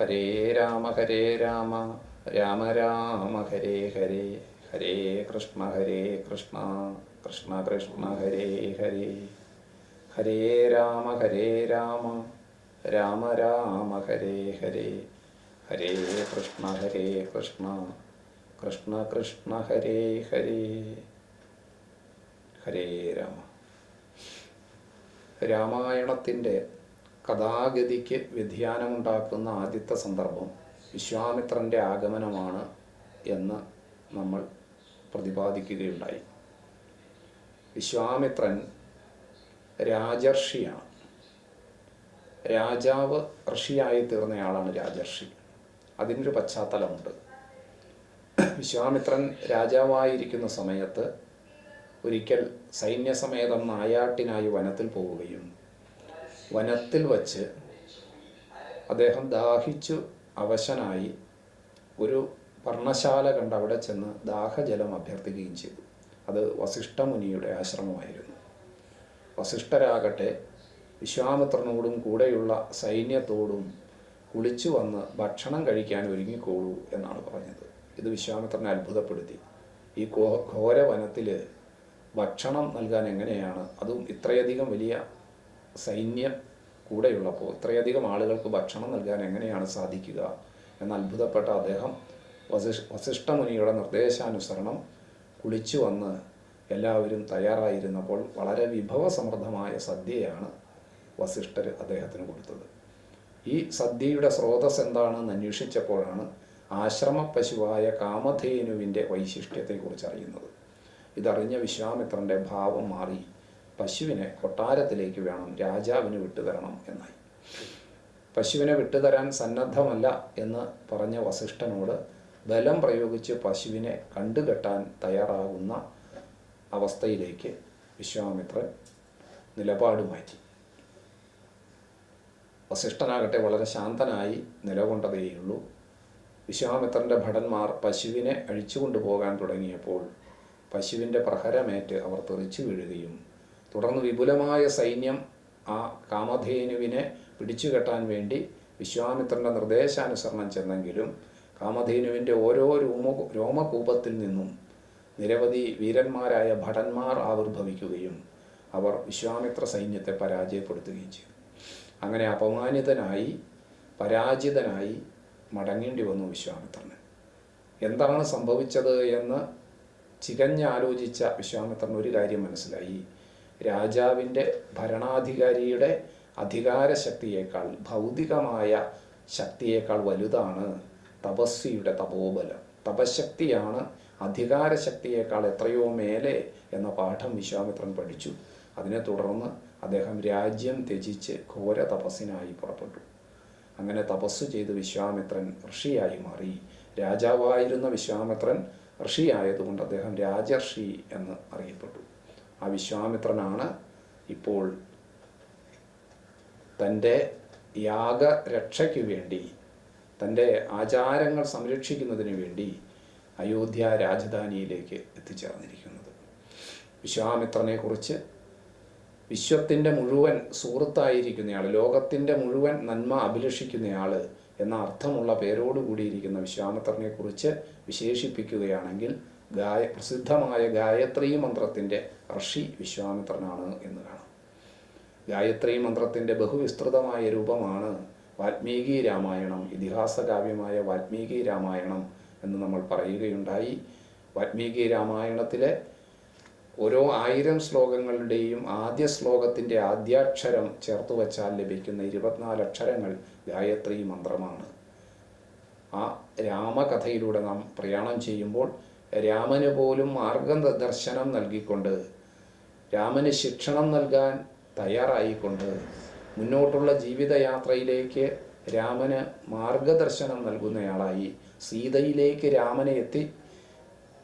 ഹരേ രാമ ഹരേ രാമ. രാമ രാമ ഹരേ ഹരേ ഹരേ കൃഷ്ണ ഹരേ കൃഷ്ണ. കൃഷ്ണ കൃഷ്ണ ഹരേ ഹരേ. ഹരേ രാമ ഹരേ രാമ. രാമ രാമ ഹരേ ഹരേ. ഹരേ കൃഷ്ണ ഹരേ കൃഷ്ണ. കൃഷ്ണ കൃഷ്ണ ഹരേ ഹരേ. ഹരേ രാമ. രാമായണത്തിന്റെ കഥാഗതിക്ക് വ്യതിയാനമുണ്ടാക്കുന്ന ആദ്യത്തെ സന്ദർഭം വിശ്വാമിത്രന്റെ ആഗമനമാണ് എന്ന് നമ്മൾ പ്രതിപാദിക്കുകയുണ്ടായി. വിശ്വാമിത്രൻ രാജർഷിയാണ്. രാജാവ് ഋഷിയായി തീർന്നയാളാണ് രാജർഷി. അതിനൊരു പശ്ചാത്തലമുണ്ട്. വിശ്വാമിത്രൻ രാജാവായിരിക്കുന്ന സമയത്ത് ഒരിക്കൽ സൈന്യസമേതം നായാട്ടിനായി വനത്തിൽ പോവുകയും വനത്തിൽ വച്ച് അദ്ദേഹം ദാഹിച്ചു അവശനായി ഒരു പർണശാല കണ്ട് അവിടെ ചെന്ന് ദാഹജലം അഭ്യർത്ഥിക്കുകയും ചെയ്തു. അത് വസിഷ്ഠമുനിയുടെ ആശ്രമമായിരുന്നു. വസിഷ്ഠരാകട്ടെ വിശ്വാമിത്രനോടും കൂടെയുള്ള സൈന്യത്തോടും കുളിച്ചു വന്ന് ഭക്ഷണം കഴിക്കാൻ ഒരുങ്ങിക്കോളൂ എന്നാണ് പറഞ്ഞത്. ഇത് വിശ്വാമിത്രനെ അത്ഭുതപ്പെടുത്തി. ഈ ഘോ ഘോര വനത്തിൽ ഭക്ഷണം നൽകാൻ എങ്ങനെയാണ്? അതും ഇത്രയധികം വലിയ സൈന്യം കൂടെയുള്ളപ്പോൾ ഇത്രയധികം ആളുകൾക്ക് ഭക്ഷണം നൽകാൻ എങ്ങനെയാണ് സാധിക്കുക എന്ന് അത്ഭുതപ്പെട്ട അദ്ദേഹം വസിഷ് വസിഷ്ഠമുനിയുടെ നിർദ്ദേശാനുസരണം കുളിച്ചു വന്ന് എല്ലാവരും തയ്യാറായിരുന്നപ്പോൾ വളരെ വിഭവസമൃദ്ധമായ സദ്യയാണ് വസിഷ്ഠർ അദ്ദേഹത്തിന് കൊടുത്തത്. ഈ സദ്യയുടെ സ്രോതസ് എന്താണെന്ന് അന്വേഷിച്ചപ്പോഴാണ് ആശ്രമ പശുവായ കാമധേനുവിന്റെ വൈശിഷ്ട്യത്തെക്കുറിച്ച് അറിയുന്നത് ഇതറിഞ്ഞ വിശ്വാമിത്രന്റെ ഭാവം മാറി. പശുവിനെ കൊട്ടാരത്തിലേക്ക് വേണം രാജാവിന് വിട്ടുതരണം എന്നായി. പശുവിനെ വിട്ടുതരാൻ സന്നദ്ധമല്ല എന്ന് പറഞ്ഞ വസിഷ്ഠനോട് ബലം പ്രയോഗിച്ച് പശുവിനെ കണ്ടുകെട്ടാൻ തയ്യാറാകുന്ന അവസ്ഥയിലേക്ക് വിശ്വാമിത്രൻ നിലപാട് മാറ്റി. വസിഷ്ഠനാകട്ടെ വളരെ ശാന്തനായി നിലകൊണ്ടതേയുള്ളൂ. വിശ്വാമിത്രന്റെ ഭടന്മാർ പശുവിനെ അഴിച്ചുകൊണ്ടു പോകാൻ തുടങ്ങിയപ്പോൾ പശുവിന്റെ പ്രഹരമേറ്റ് അവർ തെറിച്ചു വീഴുകയും തുടർന്ന് വിപുലമായ സൈന്യം ആ കാമധേനുവിനെ പിടിച്ചുകെട്ടാൻ വേണ്ടി വിശ്വാമിത്രന്റെ നിർദ്ദേശാനുസരണം ചെന്നെങ്കിലും കാമധേനുവിന്റെ ഓരോ രോമ രോമകൂപത്തിൽ നിന്നും നിരവധി വീരന്മാരായ ഭടന്മാർ ആവിർഭവിക്കുകയും അവർ വിശ്വാമിത്ര സൈന്യത്തെ പരാജയപ്പെടുത്തുകയും ചെയ്തു. അങ്ങനെ അപമാനിതനായി പരാജിതനായി മടങ്ങേണ്ടി വന്നു വിശ്വാമിത്രന്. എന്താണ് സംഭവിച്ചത് എന്ന് ചികഞ്ഞാലോചിച്ച വിശ്വാമിത്രൻ ഒരു കാര്യം മനസ്സിലായി. രാജാവിന്റെ ഭരണാധികാരിയുടെ അധികാര ശക്തിയേക്കാൾ ഭൗതികമായ ശക്തിയേക്കാൾ വലുതാണ് തപസ്വിയുടെ തപോബലം. തപശക്തിയാണ് അധികാരശക്തിയേക്കാൾ എത്രയോ മേലെ എന്ന പാഠം വിശ്വാമിത്രൻ പഠിച്ചു. അതിനെ തുടർന്ന് അദ്ദേഹം രാജ്യം ത്യജിച്ച് ഘോര തപസ്സിനായി പുറപ്പെട്ടു. അങ്ങനെ തപസ് ചെയ്ത് വിശ്വാമിത്രൻ ഋഷിയായി മാറി. രാജാവായിരുന്ന വിശ്വാമിത്രൻ ഋഷിയായതുകൊണ്ട് അദ്ദേഹം രാജർഷി എന്ന് അറിയപ്പെട്ടു. ആ വിശ്വാമിത്രനാണ് ഇപ്പോൾ തന്റെ യാഗരക്ഷയ്ക്ക് വേണ്ടി തന്റെ ആചാരങ്ങൾ സംരക്ഷിക്കുന്നതിന് വേണ്ടി അയോധ്യ രാജധാനിയിലേക്ക് എത്തിച്ചേർന്നിരിക്കുന്നത്. വിശ്വാമിത്രനെക്കുറിച്ച് വിശ്വത്തിന്റെ മുഴുവൻ സുഹൃത്തായിരിക്കുന്നയാൾ ലോകത്തിന്റെ മുഴുവൻ നന്മ അഭിലഷിക്കുന്നയാൾ എന്ന അർത്ഥമുള്ള പേരോടുകൂടിയിരിക്കുന്ന വിശ്വാമിത്രനെക്കുറിച്ച് വിശേഷിപ്പിക്കുകയാണെങ്കിൽ ഗായ പ്രസിദ്ധമായ ഗായത്രി മന്ത്രത്തിന്റെ ഋഷി വിശ്വാമിത്രനാണ് എന്ന് കാണാം. ഗായത്രി മന്ത്രത്തിന്റെ ബഹുവിസ്തൃതമായ രൂപമാണ് വാൽമീകി രാമായണം ഇതിഹാസ കാവ്യമായ വാൽമീകി രാമായണം എന്ന് നമ്മൾ പറയുകയുണ്ടായി. വാൽമീകി രാമായണത്തിലെ ഓരോ ആയിരം ശ്ലോകങ്ങളുടെയും ആദ്യ ശ്ലോകത്തിന്റെ ആദ്യാക്ഷരം ചേർത്ത് വച്ചാൽ ലഭിക്കുന്ന ഇരുപത്തിനാല് അക്ഷരങ്ങൾ ഗായത്രി മന്ത്രമാണ്. ആ രാമകഥയിലൂടെ നാം പ്രയാണം ചെയ്യുമ്പോൾ രാമന് പോലും മാർഗദർശനം നൽകിക്കൊണ്ട് രാമന് ശിക്ഷണം നൽകാൻ തയ്യാറായിക്കൊണ്ട് മുന്നോട്ടുള്ള ജീവിതയാത്രയിലേക്ക് രാമന് മാർഗദർശനം നൽകുന്നയാളായി സീതയിലേക്ക് രാമനെ എത്തി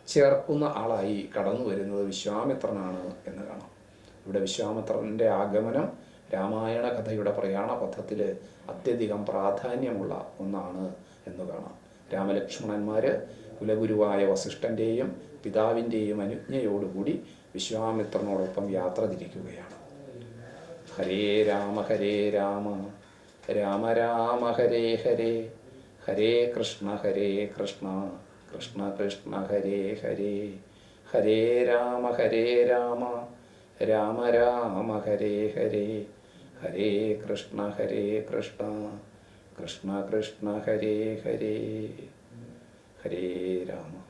ചേർക്കുന്ന ആളായി കടന്നു വരുന്നത് വിശ്വാമിത്രനാണ് എന്ന് കാണാം. ഇവിടെ വിശ്വാമിത്രന്റെ ആഗമനം രാമായണ കഥയുടെ പ്രയാണ പഥത്തിൽ അത്യധികം പ്രാധാന്യമുള്ള ഒന്നാണ് എന്ന് കാണാം. രാമലക്ഷ്മണന്മാർ കുലഗുരുവായ വസിഷ്ഠന്റെയും പിതാവിന്റെയും അനുജ്ഞയോടുകൂടി വിശ്വാമിത്രനോടൊപ്പം യാത്ര തിരിക്കുകയാണ്. ഹരേ രാമ ഹരേ രാമ രാമ രാമ ഹരേ ഹരേ ഹരേ കൃഷ്ണ ഹരേ കൃഷ്ണ കൃഷ്ണ കൃഷ്ണ ഹരേ ഹരേ ഹരേ രാമ ഹരേ രാമ രാമ രാമ ഹരേ ഹരേ ഹരേ കൃഷ്ണ ഹരേ കൃഷ്ണ കൃഷ്ണ കൃഷ്ണ ഹരേ ഹരേ. ഹരേ രാമ.